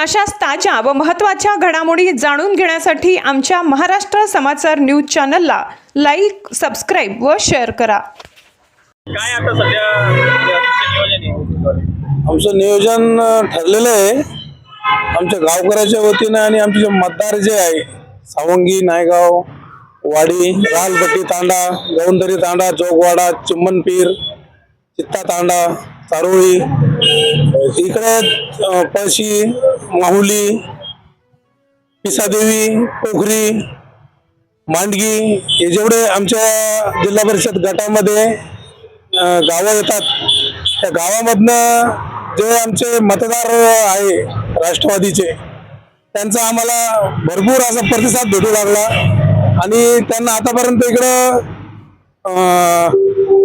अशाच ताज्या व महत्त्वाच्या घडामोडी जाणून घेण्यासाठी आमच्या महाराष्ट्र समाचार न्यूज चॅनलला लाईक सबस्क्राईब व शेअर करा. काय आता सध्या तुमचं नियोजन आहे? आमचं नियोजन ठरलेलं आहे. आमच्या गावकऱ्याच्या वतीनं आणि आमचे जे मतदार जे आहे सावंगी नायगाव वाडी रालपट्टी तांडा गौंदरी तांडा चौकवाडा चिम्मनपीर चित्ता तांडा चारोळी इकडे पळशी माहुली पिसादेवी पोखरी मांडगी हे जेवढे आमच्या जिल्हा परिषद गटामध्ये गावं येतात त्या गावामधनं जे आमचे मतदार आहे राष्ट्रवादीचे त्यांचा आम्हाला भरपूर असा प्रतिसाद भेटू लागला. आणि त्यांना आतापर्यंत इकडं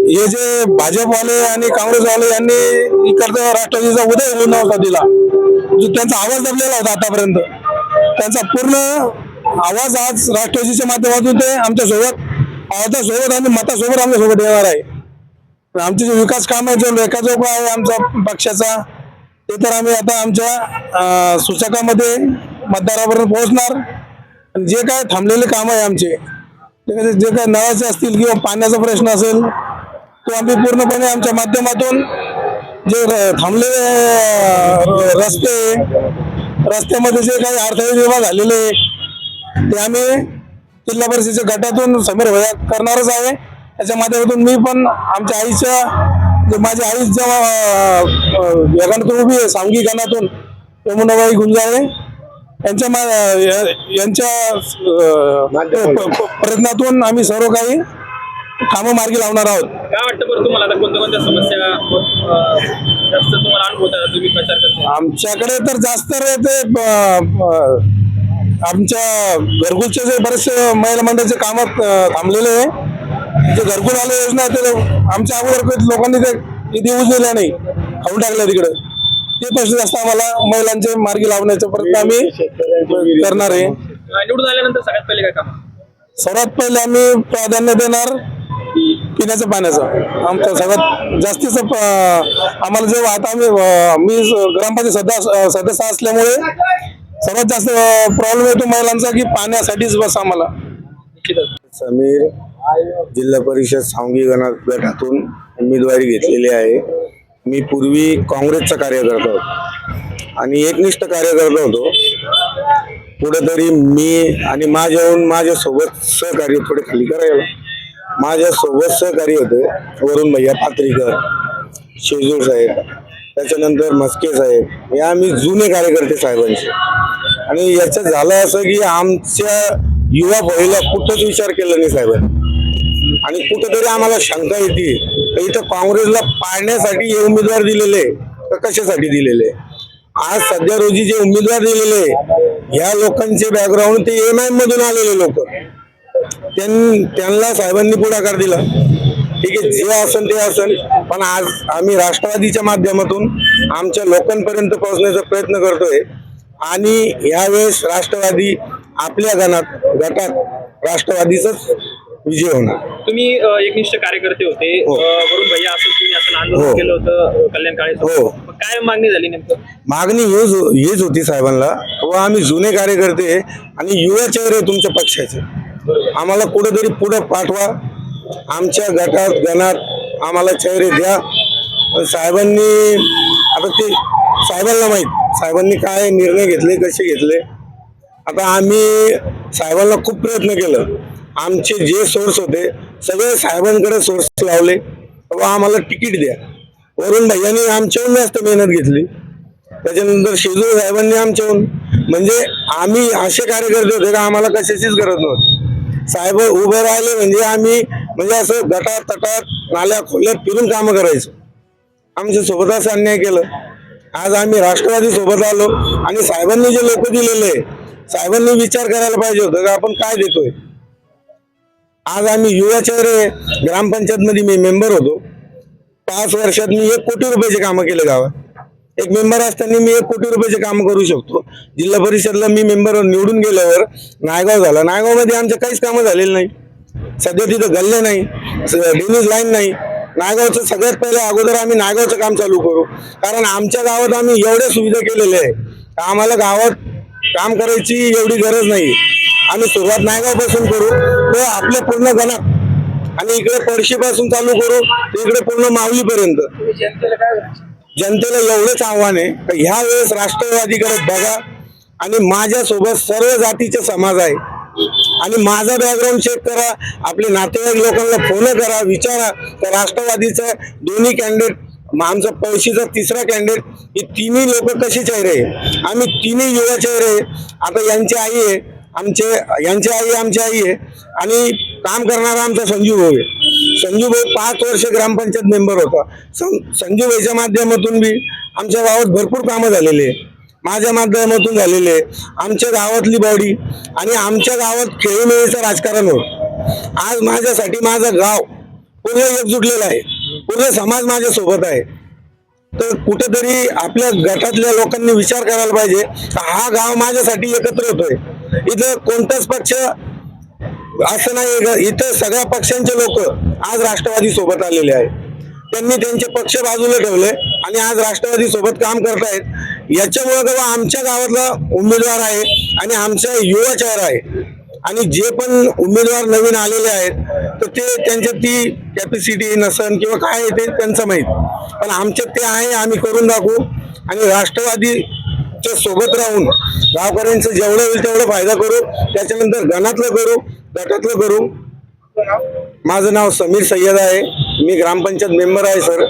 हे जे भाजपवाले आणि काँग्रेसवाले यांनी इकडचा राष्ट्रवादीचा उदय होऊन नव्हता दिला. जो त्यांचा आवाज दबलेला होता आतापर्यंत. त्यांचा पूर्ण आवाज आज राष्ट्रवादीच्या माध्यमातून ते आमच्यासोबत आवाजासोबत आणि मतासोबत आमच्यासोबत येणार आहे. आमचे जे विकास काम आहे जो लेखाजोखा आहे आमचा पक्षाचा ते तर आम्ही आता आमच्या सूचकामध्ये मतदारापर्यंत पोहोचणार. आणि जे काय थांबलेले काम आहे आमचे जे काय नळाचे असतील किंवा पाण्याचा प्रश्न असेल तो आम्ही पूर्णपणे आमच्या माध्यमातून जे थांबलेले रस्ते रस्त्यामध्ये जे काही अडथळे निर्माण झालेले ते आम्ही जिल्हा परिषदेच्या गटातून समीर भैया करणारच आहे. त्याच्या माध्यमातून मी पण आमच्या आईच्या जे माझ्या आई जेव्हा या गणातून उभी आहे सांगी गणातून यमुनाबाई गुंजाळे यांच्या मा- यांच्या प्रयत्नातून आम्ही सर्व काही कामं मार्गी लावणार आहोत. काय वाटतं बरं तुम्हाला? आता कोणत्या कोणत्या समस्या अं, जास्त तुम्हाला अनुभवत आहे तुम्ही प्रचार करता आमच्याकडे तर जास्त रे ते ब- ब- आमच्या घरकुलचे जे बरेचसे महिला मंडळाचे काम थांबलेले आहे. जे घरकुल आले योजना आहे ते आमच्या अगोदर काही लोकांनी ते निधी उचलेला नाही. खाऊन टाकलं तिकडे. ते प्रश्न जास्त आम्हाला महिलांचे मार्गी लावण्याचा प्रयत्न आम्ही करणार आहे. निवडून आल्यानंतर सगळ्यात पहिले काय काम? सर्वात पहिले आम्ही प्राधान्य देणार पिण्याचं पाण्याचं. आमचं सगळ्यात जास्तीचं आम्हाला जे आता आम्ही मी ग्रामपंचायत सदस्य सदस्य असल्यामुळे सर्वात जास्त प्रॉब्लेम येतो महिलांचा की पाण्यासाठीच बस आम्हाला. समीर जिल्हा परिषद सांगी गणा गटातून उमेदवारी घेतलेली आहे. मी पूर्वी काँग्रेसचा कार्यकर्ता होतो. आणि एकनिष्ठ कार्यकर्ता होतो. कुठेतरी मी आणि माझ्याहून माझ्यासोबत सहकार्य थोडे खाली करायला. माझ्यासोबत सहकारी होते वरुण भैया पात्रीकर शेजूर साहेब त्याच्यानंतर मस्के साहेब हे आम्ही जुने कार्यकर्ते साहेबांचे. आणि याचं झालं असं की आमच्या युवा पहिला कुठंच विचार केला नाही साहेबांनी. आणि कुठंतरी आम्हाला शंका येते तर इथं काँग्रेसला पाळण्यासाठी हे उमेदवार दिलेले तर कशासाठी दिलेले आज सध्या रोजी जे उमेदवार दिलेले ह्या लोकांचे बॅकग्राऊंड ते एम आय मधून आलेले लोक. त्यांना साहेबांनी पुढाकार दिला. ठीक आहे जे असन ते असन. पण आज आम्ही राष्ट्रवादीच्या माध्यमातून आमच्या लोकांपर्यंत पोहोचण्याचा प्रयत्न करतोय. आणि यावेळेस राष्ट्रवादी आपल्या गणात गटात राष्ट्रवादीचाच विजय होणार. तुम्ही एकनिष्ठ कार्यकर्ते होते. हो. वरुण भैया असं तुम्ही असं आंदोलन हो. केलं होतं अं, कल्याण काळे हो. काय मागणी झाली नेमकं? मागणी हेच हेच होती साहेबांना. व आम्ही जुने कार्यकर्ते आणि युवा चेहरे तुमच्या पक्षाचे. आम्हाला कुठेतरी पुढे पाठवा. आमच्या गटात गणात आम्हाला चेहरे द्या. पण साहेबांनी आता ते साहेबांना माहीत. साहेबांनी काय निर्णय घेतले कसे घेतले? आता आम्ही साहेबांना खूप प्रयत्न केलं. आमचे जे सोर्स होते सगळे साहेबांकडे सोर्स लावले. बाबा आम्हाला तिकीट द्या. वरुण भैयानी आमच्याहून जास्त मेहनत घेतली. त्याच्यानंतर शेजू साहेबांनी आमच्याहून. म्हणजे आम्ही असे कार्यकर्ते होते का आम्हाला कशाचीच गरज नव्हती. साहेब उभे राहिले म्हणजे आम्ही म्हणजे असं गटात तटात नाल्या खोल्यात फिरून कामं करायचो. आमच्या सोबतच अन्याय केलं. आज आम्ही राष्ट्रवादी सोबत आलो आणि साहेबांनी जे लोक दिलेले आहे, साहेबांनी विचार करायला पाहिजे होतं का आपण काय देतोय? आज आम्ही युवा चेहरे ग्रामपंचायत मी मेंबर होतो. पाच वर्षात मी एक कोटी रुपयाचे कामं केले गावात. एक मेंबर असताना मी एक कोटी रुपयाचे काम करू शकतो. जिल्हा परिषदला मी मेंबर निवडून गेल्यावर नायगाव झाला. नायगावमध्ये आमचे काहीच कामं झालेली नाही. सध्या तिथं गल्ले नाही. ड्रेनेज लाईन नाही. नायगावचं सगळ्यात पहिले अगोदर आम्ही नायगावचं काम चालू करू. कारण आमच्या गावात आम्ही एवढ्या सुविधा केलेल्या आहे आम्हाला गावात काम करायची एवढी गरज नाही. आम्ही सुरुवात नायगावपासून करू. तर आपल्या पूर्ण गणात आणि इकडे पडशीपासून चालू करू. तर इकडे पूर्ण माऊलीपर्यंत. जनतेला एवढंच आव्हान आहे तर ह्या वेळेस राष्ट्रवादीकडे बघा आणि माझ्यासोबत सर्व जातीचे समाज आहे. आणि माझा बॅकग्राऊंड चेक करा आपले नातेवाईक लोकांना फोन करा विचारा. तर राष्ट्रवादीचा दोन्ही कॅन्डिडेट आमचा पळशीचा तिसरा कॅन्डिडेट हे तिन्ही लोक कसे चेहरे आहे आम्ही तिन्ही युवा चेहरे आता यांची आई आहे आमचे यांची आई आमची आई आहे. आणि काम करणारा आमचा संजीव भाऊ आहे. संजूबाई पाच वर्ष ग्रामपंचायत मेंबर होता. सं- माध्यमातून बी आमच्या गावात भरपूर कामं झालेली आहे. माझ्या माध्यमातून झालेले आहे. आमच्या गावातली बॉडी आणि आमच्या गावात खेळीमेळीचं राजकारण होत. आज माझ्यासाठी माझं गाव पूर्ण एकजुटलेलं आहे. पूर्ण समाज माझ्यासोबत आहे. तर कुठेतरी आपल्या गटातल्या लोकांनी विचार करायला पाहिजे हा गाव माझ्यासाठी एकत्र होतोय. इथं कोणताच पक्ष असं नाही इथं सगळ्या पक्षांचे लोक आज राष्ट्रवादी सोबत आलेले आहेत. त्यांनी त्यांचे पक्ष बाजूला ठेवले आणि आज राष्ट्रवादी सोबत काम करतायत. याच्यामुळे तेव्हा आमच्या गावातला उमेदवार आहे आणि आमचा युवा चेहरा आहे. आणि जे पण उमेदवार नवीन आलेले आहेत तर ते त्यांच्या ती कॅपॅसिटी नसन किंवा काय ते त्यांचं माहीत. पण आमच्यात ते आहे आम्ही करून दाखवू. आणि राष्ट्रवादी राष्ट्रवादीच्या सोबत राहून गावकऱ्यांचं जेवढं होईल तेवढं फायदा करू. त्याच्यानंतर गणातलं करू गटातलं करू. माझं नाव समीर सय्यद आहे. मी ग्रामपंचायत मेंबर आहे सर.